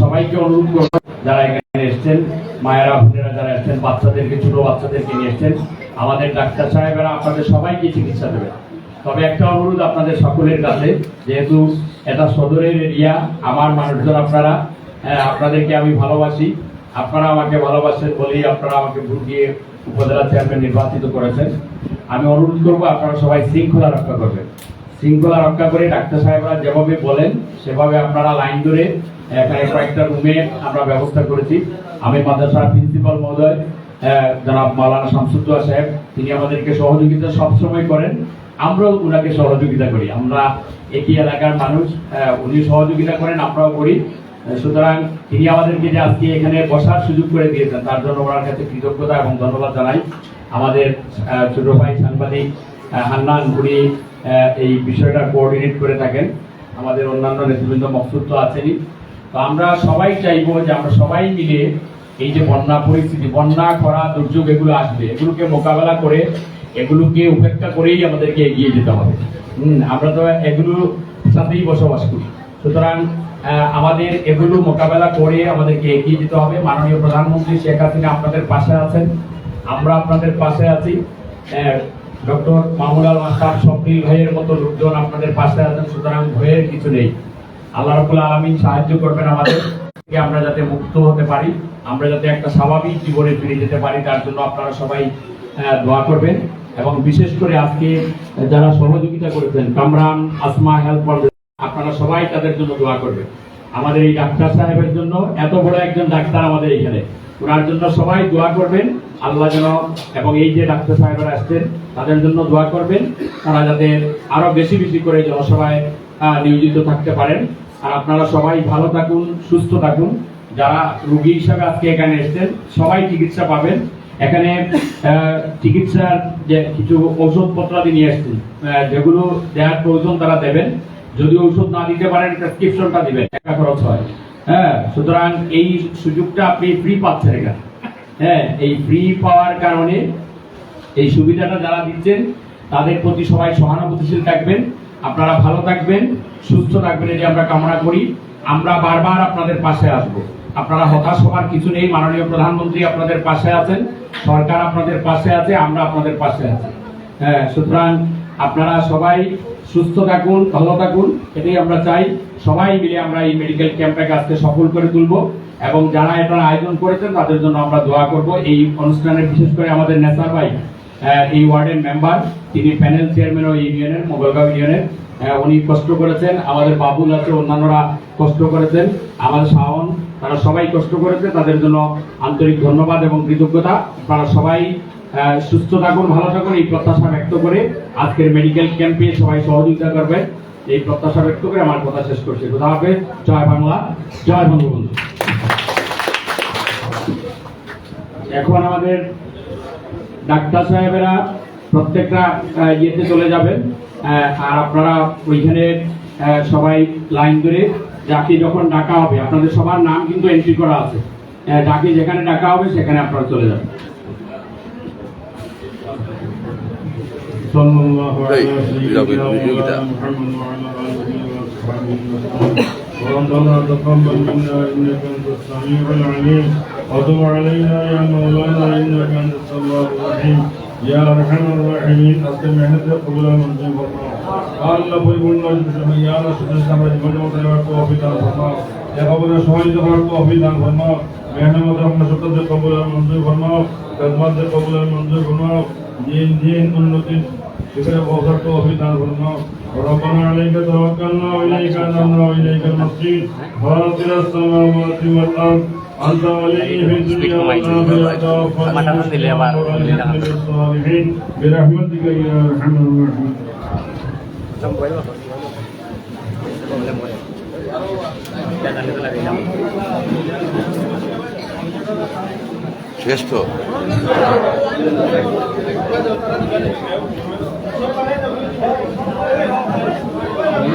সবাইকে অনুরোধ করব, যারা এখানে এসছেন, মায়েরা, বোনেরা যারা এসছেন, বাচ্চাদেরকে, ছোট বাচ্চাদেরকে নিয়ে এসছেন, আমাদের ডাক্তার সাহেবেরা আপনাদের সবাইকে চিকিৎসা দেবে তবে একটা অনুরোধ আপনাদের সকলের কাছে, যেহেতু এটা সদরের এরিয়া, আমার মানুষজন আপনারা আপনাদেরকে আমি ভালোবাসি। আপনারা আমাকে ভালোবাসেন বলেই আপনারা আমাকে ভোট দিয়ে উপজেলা চেয়ারম্যান নির্বাচিত করেছেন। আমি অনুরোধ করব আপনারা সবাই শৃঙ্খলা রক্ষা করবেন। শৃঙ্খলা রক্ষা করে ডাক্তার সাহেবরা যেভাবে বলেন সেভাবে আপনারা লাইন ধরে এখানে কয়েকটা রুমে আমরা ব্যবস্থা করেছি। আমি মাদ্রাসার প্রিন্সিপাল মহোদয় জনাব মাওলানা শামসুদ্দোয়া সাহেব তিনি আমাদেরকে সহযোগিতা সবসময় করেন। আমরাও উনাকে সহযোগিতা করি। আমরা একই এলাকার মানুষ উনি সহযোগিতা করেন আমরাও করি। সুতরাং তিনি আমাদেরকে যে আজকে এখানে বসার সুযোগ করে দিয়েছেন তার জন্য ওনার কাছে কৃতজ্ঞতা এবং ধন্যবাদ জানাই। আমাদের ছোট ভাই সাংবাদিক হান্নান আহ, এই বিষয়টা কোঅর্ডিনেট করে থাকেন। আমাদের অন্যান্য নেতৃবৃন্দ মকসুদ তো আছেনই। তো আমরা সবাই চাইব যে আমরা সবাই মিলে এই যে বন্যা পরিস্থিতি, বন্যা খরা দুর্যোগ এগুলো আসবে, এগুলোকে মোকাবেলা করে এগুলোকে উপেক্ষা করেই আমাদেরকে এগিয়ে যেতে হবে। আমরা তো এগুলোর সাথেই বসবাস করি। সুতরাং আমাদের এগুলো মোকাবেলা করে আমাদেরকে এগিয়ে যেতে হবে। মাননীয় প্রধানমন্ত্রী শেখ হাসিনা আপনাদের পাশে আছেন। আমরা আপনাদের পাশে আছি। ডক্টর মাহমুদ আল মাস্টার স্বপ্নিল ভাইয়ের মতো লোকজন আপনাদের পাশে আছেন, সুতরাং ভয়ের কিছু নেই। আল্লাহ রবুল আলমিন সাহায্য করবেন আমাদের আমরা যাতে মুক্ত হতে পারি, আমরা যাতে একটা স্বাভাবিক জীবনে ফিরে যেতে পারি, তার জন্য আপনারা সবাই দোয়া করবেন। এবং বিশেষ করে আজকে যারা সহযোগিতা করেছেন, কামরান আসমা হেল্প আপনারা সবাই তাদের জন্য দোয়া করবেন। আমাদের এই ডাক্তার সাহেবের জন্য এত বড় একজন ডাক্তার আমাদের এখানে। ওনার জন্য সবাই দোয়া করবেন। আল্লাহ যেন এবং এই যে ডাক্তার সাহেবরা আসছেন তাদের জন্য দোয়া করবেন। তারা যাতে আরও বেশি বেশি করে জনসভায় নিয়োজিত থাকতে পারেন। আর আপনারা সবাই ভালো থাকুন সুস্থ থাকুন। যারা রোগী হিসাবে আজকে এখানে এসেছেন সবাই চিকিৎসা পাবেন। এখানে চিকিৎসার যে কিছু ঔষধপত্রাদি নিয়ে এসেছেন আহ, যেগুলো দেওয়ার প্রয়োজন তারা দেবেন। যদি ঔষধ না দিতে পারেন প্রেসক্রিপশনটা দিবেন টাকা খরচ হয়। হ্যাঁ সুতরাং এই সুযোগটা আপনি ফ্রি পাচ্ছেন এখানে। হ্যাঁ এই ফ্রি পাওয়ার কারণে এই সুবিধাটা যারা দিচ্ছেন, তাদের প্রতি সবাই সহানুভূতিশীল থাকবেন। আপনারা ভালো থাকবেন, সুস্থ থাকবেন এটি আমরা কামনা করি। আমরা বারবার আপনাদের পাশে আসব। আপনারা হতাশ হওয়ার কিছু নেই, মাননীয় প্রধানমন্ত্রী আপনাদের পাশে আছেন, সরকার আপনাদের পাশে আছে, আমরা আপনাদের পাশে আছি। হ্যাঁ সুতরাং আপনারা সবাই সুস্থ থাকুন, ভালো থাকুন। এটাই আমরা চাই। সবাই মিলে আমরা এই মেডিকেল ক্যাম্পটাকে আজকে সফল করে তুলব এবং যারা এটার আয়োজন করেছেন, তাদের জন্য আমরা দোয়া করব। এই অনুষ্ঠানে বিশেষ করে আমাদের নেসার ভাই এই ওয়ার্ডের মেম্বার তিনি প্যানেল চেয়ারম্যান ও ইউনিয়নের মোগলগাঁও ইউনিয়নের উনি কষ্ট করেছেন। আমাদের বাবুল আছে, অন্যান্যরা কষ্ট করেছেন। আমাদের শাওন, তারা সবাই কষ্ট করেছে। তাদের জন্য আন্তরিক ধন্যবাদ এবং কৃতজ্ঞতা। তারা সবাই সুস্থ থাকুন, ভালো থাকুন, এই প্রত্যাশা ব্যক্ত করে আজকের মেডিকেল ক্যাম্পে সবাই সহযোগিতা করবেন। এই প্রত্যাশা ব্যক্ত করে আমার কথা শেষ করছি। কোথা হবে জয় বাংলা, জয় বঙ্গবন্ধু। এখন আমাদের ডাক্তার সাহেবেরা প্রত্যেকটা ইয়েতে চলে যাবেন। আর আপনারা ওইখানে সবাই লাইন ধরে যাকে যখন ডাকা হবে, আপনাদের সবার নাম কিন্তু এন্ট্রি করা আছে। যাকে যেখানে ডাকা হবে, সেখানে আপনারা চলে যাবেন। صلى الله على سيدنا محمد وعلى آله وصحبه ربنا تقبل منا إنك أنت السميع العليم وتب علينا يا مولانا إنك أنت التواب الرحيم يا أرحم الراحمين أستمع هذا قبل من جنب قال لبي من مجلس يا رسول الله من مطلع توفي دان فرما يا قبل شهيد دخل توفي دان فرما مهنا مطلع مشقة قبل من جنب فرما خدمات قبل من جنب فرما دين دين أنتين বসার তৌফিক দান ফরমাও ربنا عليك توكلنا واليك انبنا واليك المصير فاطر السماوات والارض انت ولي في الدنيا والاخره توفنا مسلما والحق بالصالحين برحمتك يا ارحم الراحمين শেষ তো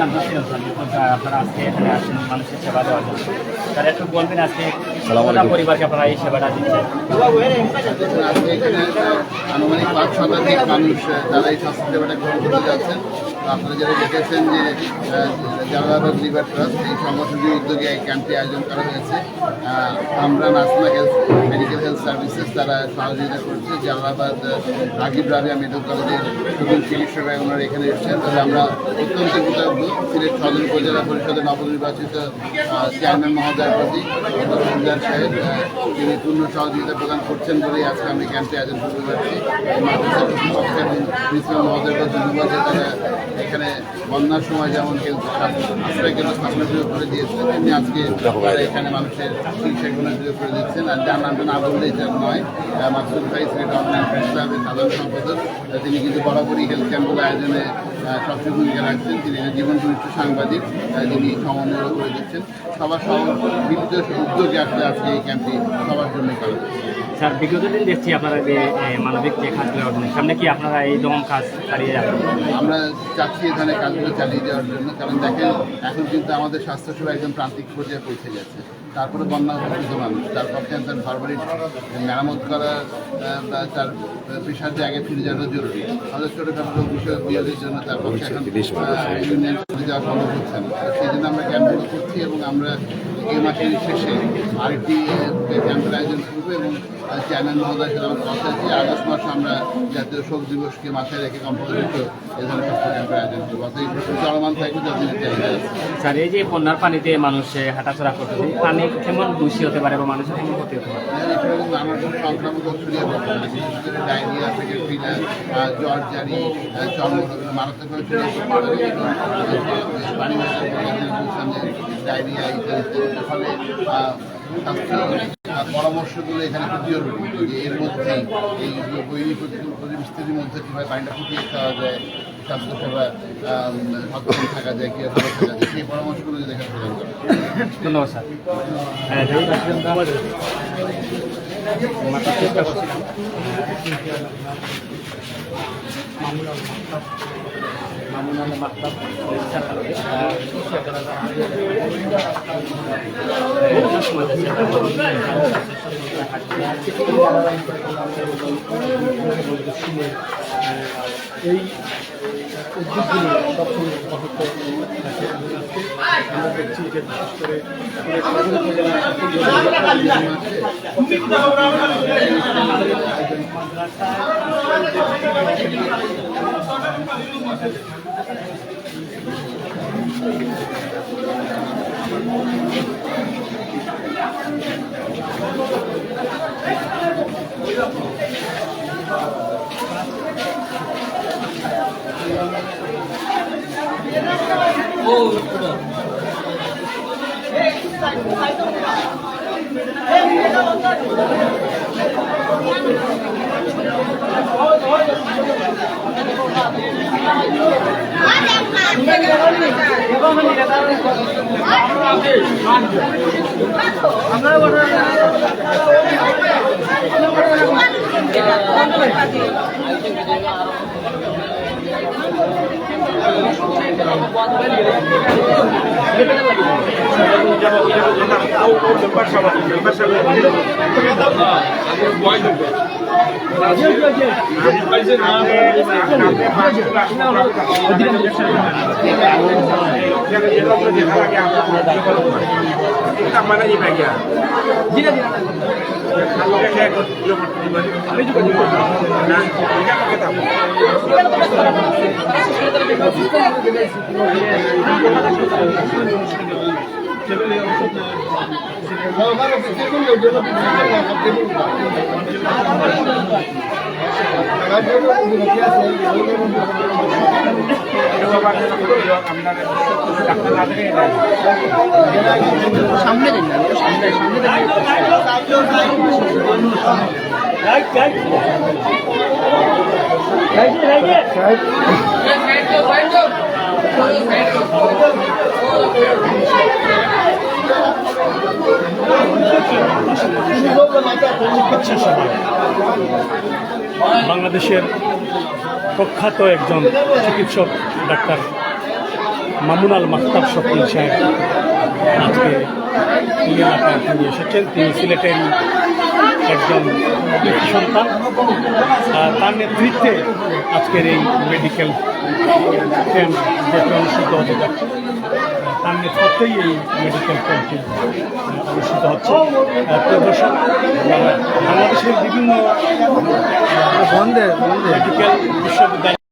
আপনারা আজকে এখানে আসেন মানুষের সেবা দেওয়ার জন্য। তারা একটু বলবেন আজকে পরিবারকে আপনারা এই সেবাটা দিচ্ছেন। আজকে এখানে আনুমানিক পাঁচ শতাধিক মানুষ তারা এই স্বাস্থ্য সেবাটা গ্রহণ করতে যাচ্ছেন। আপনারা যারা দেখেছেন যে জালালাবাদ লিভার ট্রাস্ট এই সংগঠনটির উদ্যোগে এই ক্যাম্পটি আয়োজন করা হয়েছে আমরা Nasma health medical health services তারা সহযোগিতা করছে। জালালাবাদ রাগিব রাবিয়া মেডিকেল কলেজের নতুন চিকিৎসকরা ওনারা এখানে এসেছেন। তবে আমরা অত্যন্ত কৃতজ্ঞ। সিলেট সদর উপজেলা পরিষদের নবনির্বাচিত চেয়ারম্যান মহোদয়ের প্রতি সাহেব তিনি পূর্ণ সহযোগিতা প্রদান করছেন বলেই আজকে আমি ক্যাম্পে আয়োজন করতে পারছি মাদ্রাসা ধন্যবাদ তারা এখানে বন্যার সময় যেমন কেউ আশ্রয় কেন্দ্র স্থাপনের সুযোগ করে দিয়েছিলেন তেমনি আজকে এখানে মানুষের চিকিৎসা গ্রহণের সুযোগ করে দিচ্ছেন। আর যার নামটা না বললে যার নয় মাসুদ ভাই, সেটা অনলাইন ক্লাবের সাধারণ সম্পাদক। তিনি কিন্তু বরাবরই হেলথ ক্যাম্পগুলো আয়োজনে সবচেয়ে ভূমিকা রাখছেন। তিনি জীবন ঘনিষ্ঠ সাংবাদিক। যিনি সমন্বয় করে দিচ্ছেন। সবার মিলিত উদ্যোগে আসলে আজকে এই ক্যাম্পটি সবার জন্য করা স্যার বিগত দিন দেখছি আপনারা যে মানবিক যে কাজগুলো সামনে কি আপনারা এই রকম কাজ চালিয়ে যাবেন? আমরা চাচ্ছি এখানে কাজগুলো চালিয়ে যাওয়ার জন্য। কারণ দেখেন এখন কিন্তু আমাদের স্বাস্থ্যসেবা একদম প্রান্তিক পর্যায়ে পৌঁছে গেছে তারপরে বন্যা কিছু মানুষ। তার পক্ষে তার ঘরবাড়ি মেরামত করা বা তার পেশার জায়গায় ফিরে যাওয়া জরুরি। আমাদের ছোটোখাটো বিষয় বিয়োগের জন্য তার পক্ষে এখন ইউনিয়ন যাওয়া সম্ভব হচ্ছে না। সেই জন্য আমরা ক্যাম্পগুলো করছি এবং আমরা এই মাসের শেষে আরেকটি ক্যাম্পের আয়োজন করব এবং চেয়ারম্যান মহোদয় সাথে আমার কথা আগস্ট মাসে আমরা জাতীয় শোক দিবসকে মাথায় রেখে কম্পাউন্ড এই ধরনের স্বাস্থ্য ক্যাম্পের আয়োজন করব। অর্থাৎ এই চলমান থাকবে যতদিন চাহিদা স্যার এই যে বন্যার পানিতে মানুষ হাঁটাচলা করতেছে পানি কেমন দূষি হতে পারে বা মানুষের কেমন ক্ষতি হতে পারে? হ্যাঁ, সংক্রামক ছড়িয়ে বিশেষ করে ডায়রিয়া থেকে জ্বর জারি আহ, চর্মরোগ মারাত্মকভাবে ছড়িয়ে পড়তে পারে। পানি ডায়রিয়া ইত্যাদি ফলে স্বাস্থ্য আহ, পরামর্শগুলো এখানে জরুরি যে এর মধ্যে এই বৈরী পরিস্থিতির মধ্যে কীভাবে পানিটা ফুটিয়ে খাওয়া যায় সচেতন থাকা যায় পরামর্শগুলো ধন্যবাদ মামুন আলম মাহতাব স্যার এই উদ্যোগগুলো সবসময় অব্যাহত আমরা দেখছি যে বিশেষ করে Oh, আপনারা আমি সিলেট সদর উপজেলার সেগুলি অবশ্য সহকার অফিসে করলে ওই জন্য সবচেয়ে বড় টাকার জন্য বিরতি আছে সামনে দিন না সামনে সামনে বাংলাদেশের প্রখ্যাত একজন চিকিৎসক ডাক্তার মামুন আল শকিল সাহেব। আজকে এলাকায় তিনি এসেছেন। তিনি সিলেটের একজন সন্তান। তার নেতৃত্বে আজকের এই মেডিকেল ক্যাম্প যেটি অনুষ্ঠিত হতে যাচ্ছে তার থাকতেই এই মেডিকেল ক্যাম্পটি অনুষ্ঠিত হচ্ছে। প্রদর্শন বাংলাদেশের বিভিন্ন মেডিকেল বিশ্ববিদ্যালয়